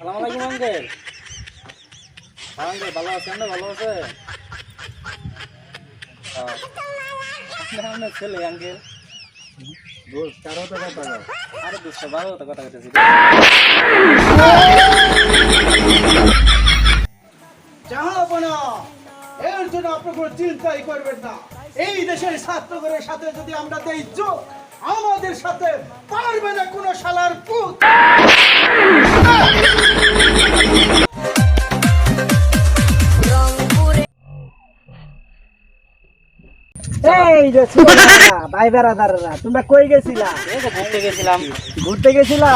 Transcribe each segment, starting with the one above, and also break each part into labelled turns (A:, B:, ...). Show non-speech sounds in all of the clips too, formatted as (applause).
A: সালাম uncle. Uncle, ভালো আছেন ভালো আছে? হ্যাঁ। ছেলে, আঙ্কেল।
B: দোষ
C: এর জন্য চিন্তাই করবেন না। এই দেশের ছাত্রদের সাথে যদি আমরা দেই আমাদের সাথে
D: এই যে (laughs) ভাই বেড়াদাররা তোমরা কই গেছিলা?
A: ঘুরতে গেছিলাম।
D: ঘুরতে গেছিলা?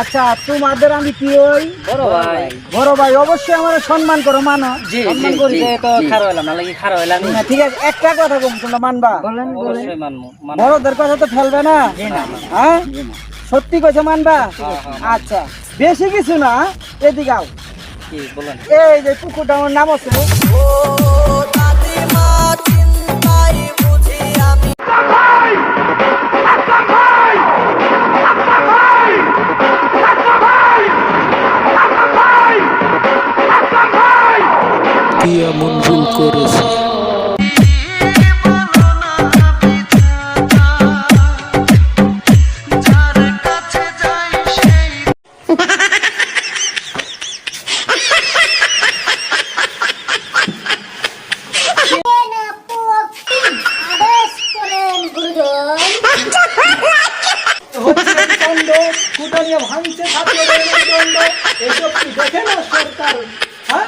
D: আচ্ছা তোমাদের আমি কি ওই?
A: বড় ভাই।
D: বড় ভাই অবশ্যই আমার সম্মান করো মানো। সম্মান করি।
A: তো খারাপ হইলাম না লাগি খারাপ হইলাম।
D: না, ঠিক আছে একটা কথা তোমরা মানবা?
A: অবশ্যই মানবো মানবো।
D: বড়দের কথা তো ফেলবে না? হ্যাঁ? সত্যি কথা মানবা?
A: হ্যাঁ, হ্যাঁ।
D: আচ্ছা বেশি কিছু না এদিকে আও।
A: কি বলেন।
D: এই যে পুকুরটা আমার নাম আছে।
E: কি এমন ভুল করেছে।
C: দেখে না সরকার হ্যাঁ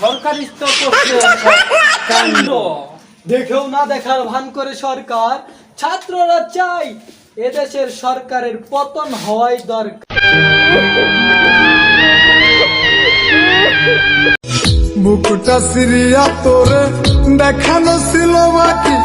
A: সরকারি (laughs) কাণ্ড।
C: দেখেও না দেখার ভান করে সরকার। ছাত্ররা চাই এদেশের সরকারের পতন হওয়াই দরকার।
F: বুকটা সিরিয়া তোরে দেখানো ছিল বাকি